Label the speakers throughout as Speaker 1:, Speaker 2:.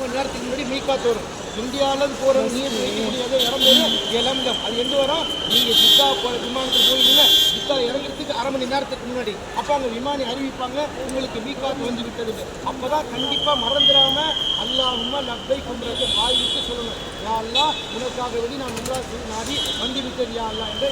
Speaker 1: மணி நேரத்துக்கு முன்னாடி மீக்காத்து வரும் இந்தியாவிலேருந்து போகிறவங்க நீர் வைக்க முடியாத இடம் பேர் அது எங்கே வரும்? நீங்கள் ஜித்தா போகிற விமானத்துக்கு போயிருந்தீங்கன்னா ஜித்தா இறங்குறதுக்கு அரை மணி நேரத்துக்கு முன்னாடி. அப்போ அங்கே விமானி அறிவிப்பாங்க உங்களுக்கு மீக்காத்து வந்து விட்டது அப்போ தான் கண்டிப்பாக மறந்துடாமல் அல்லாமல் நப்பை கொண்டுறது வாய் விட்டு சொல்லணும். யா அல்லாஹ் உனக்காக வேண்டி நான் உங்களா செய்து நாடி வந்து விட்டது யா அல்லாஹ் என்ற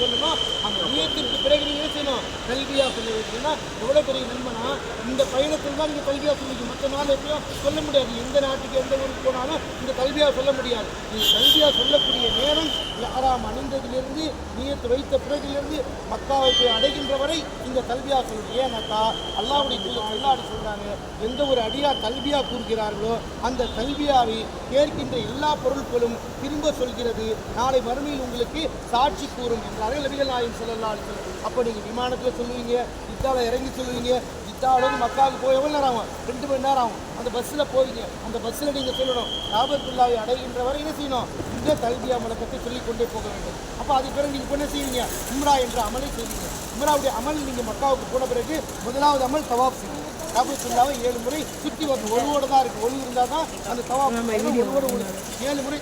Speaker 1: சொல்லணும் அந்த நியத்திற்கு பிறகு நீங்கள் செய்யணும்? கல்வியாக சொல்ல வேண்டியதுன்னா எவ்வளோ பெரிய நண்பனா? இந்த பயணத்தில் தான் நீங்கள் கல்வியாக சொல்லிக்க மற்ற நாள் எப்படியும் சொல்ல முடியாது. எந்த நாட்டுக்கு எந்த ஊருக்கு போனாலும் இந்த கல்வியாக சொல்ல முடியாது. நீங்கள் கல்வியாக சொல்லக்கூடிய நேரம் யாராம் அணிந்ததிலிருந்து நியத்து வைத்த பிறகிலிருந்து மக்காவை போய் அடைகின்ற வரை இந்த கல்வியாக சொல்லணும் ஏன்னாக்கா அல்லாவுடைய தூதர் அல்லாடி சொல்கிறாங்க எந்த ஒரு அடியாக கல்வியாக கூறுகிறார்களோ அந்த கல்வியாவை கேட்கின்ற எல்லா பொருள் பொருட்களும் திரும்ப சொல்கிறது. நாளை மறுமையில் உங்களுக்கு சாட்சி கூறும் என்றாரே நபிகள் நாயகம் சொல்லலாம் அப்போ நீங்கள் விமானத்தில் சொல்லுவீங்க இத்தால இறங்கி சொல்லுவீங்க இத்தாலும் மக்காவுக்கு போய் எவ்வளோ நேரம் ஆகும்? ரெண்டு மணி நேரம் ஆகும். அந்த பஸ்ஸில் போவீங்க. அந்த பஸ்ஸில் நீங்கள் சொல்லணும் ராபத்துல்லாவை அடைகின்ற வரை என்ன செய்யணும்? இந்த கல்வியா முழக்கத்தை சொல்லிக் கொண்டே போக வேண்டும். அப்போ அதுக்கு பிறகு நீங்கள் என்ன செய்வீங்க? உம்ரா என்ற அமலை செய்வீங்க. உம்ராவுடைய அமல் நீங்கள் மக்காவுக்கு போன பிறகு முதலாவது அமல் தவாப் செய்வீங்க. காபத்துல்லாவை ஏழு முறை சுற்றி வரணும் ஒழுவோடு தான் இருக்குது ஒழு இருந்தால் தான் அந்த தவாப் ஒழுவோடு ஒழு ஏழு முறை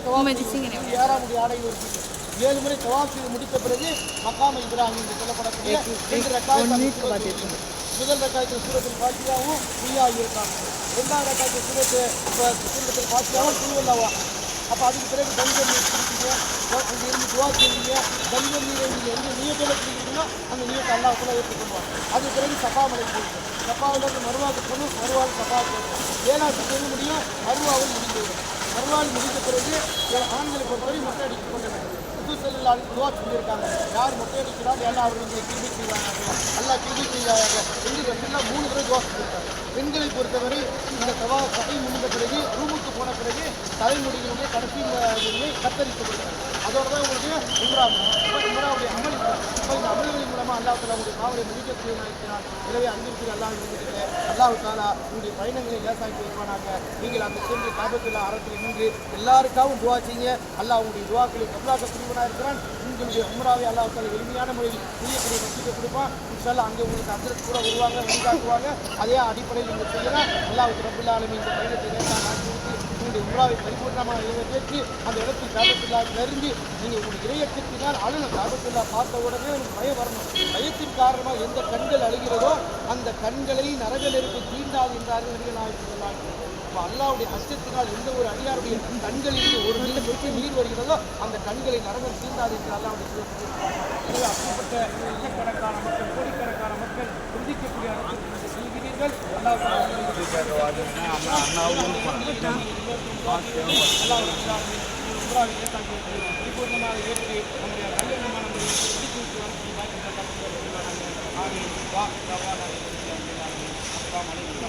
Speaker 1: ஆடை ஒரு ஏழு முறை தவாப் செய்து முடித்த பிறகு மக்காம இப்ராஹிம் என்று சொல்லப்படக்கூடிய ரெண்டு ரக்காயத்து முதல் ரக்காயத்தில் சூரத்தில் பாத்தியாவும் புரியாகி இருக்காங்க. ரெண்டாவது ரக்காயத்தில் சூரத்து சூரத்தில் பாத்தியாவும் புழுவல்லாவா அப்போ அதுக்கு பிறகு கஞ்சல் நீர் குடிப்பீங்க. அங்கே இருந்து துவா செய்வீங்க. கஞ்சல் நீரை நீங்கள் எந்த நீயத்தில் குடிக்கிறீங்களோ ஏற்றுக்கணும் அது பிறகு சப்பா மலை போயிடும் சப்பாவில் இருந்து மறுவாக்கு போகணும் மறுவாள் சப்பா போகணும். ஏழாவது செய்ய முடியும் மறுவாவும் முடிந்துவிடும் மறுவாள் முடிந்த பிறகு ஆண்களை பொறுத்தவரை மொட்டை அடித்துக் கொள்ள வேண்டும். புது செல்லால் துவா சொல்லியிருக்காங்க. யார் மொட்டை அடிக்கிறார்? எல்லாம் அவர்களுக்கு கிருமி செய்வாங்க நல்லா கிருமி செய்வாங்க என்று ரசூல்லா மூணு பேர் துவா சொல்லியிருக்காங்க. பெண்களை பொறுத்தவரை இந்த தவா சபை முடிந்த பிறகு ரூமுக்கு போன பிறகு தலைமுடிகளுடைய கடைசி கத்தரித்து கத்தரிக்கப்படுகிறாங்க அதோட தான் உங்களுக்கு உம்ரா அப்போ உம்ராவுடைய அமல் அப்போ இந்த அமல்களின் மூலமாக அல்லாஹ் உங்களுடைய மன்னிக்கக்கூடிய எனவே அன்பிற்கு அல்லாஹ் இருக்கிறேன் அல்லாஹ் தாலா உங்களுடைய பயணங்களை லேசாக்கி வைப்பானாங்க நீங்கள் அந்த சென்று காபத்துள்ள அறத்தில் நின்று எல்லாருக்காகவும் துவா செய்யுங்க. அல்லாஹ் உங்களுடைய துவாக்களை கபலாக்க புரிவனாக இருக்கிறான். உங்களுடைய உம்ராவை அல்லாஹ் தாலா எளிமையான முறையில் புரியக்கூடிய நம்பிக்கை கொடுப்பான். இன்ஷால்லா அங்கே உங்களுக்கு அதிரத்து கூட வருவாங்க வழிகாட்டுவாங்க. அதே அடிப்படையில் நீங்கள் செய்யலாம். அல்லாஹ் ரபுல்லாலுமே இந்த பயணத்தை லேசாக உங்களுடைய உம்ராவை பரிபூர்ணமாக நிறைவேற்றி அந்த இடத்தில் காபத்துல்லா நெருங்கி நீங்கள் உங்களுடைய இறையத்தினால் அழுன காபத்துல்லா பார்த்த உடனே உங்களுக்கு பயம் வரணும். பயத்தின் காரணமாக எந்த கண்கள் அழுகிறதோ அந்த கண்களை நரக நெருப்பு தீண்டாது என்றார்கள் நடிகர் இப்போ அல்லாவுடைய அச்சத்தினால் எந்த ஒரு அடியாருடைய கண்களில் ஒரு நீர் வெற்றி நீர் வருகிறதோ அந்த கண்களை நரகம் தீண்டாது என்று அல்லாவுடைய அப்படிப்பட்ட லட்சக்கணக்கான மக்கள் கோடிக்கணக்கான மக்கள் சிந்திக்கக்கூடிய அளவுக்கு நீங்கள் வா அஸ்லாம்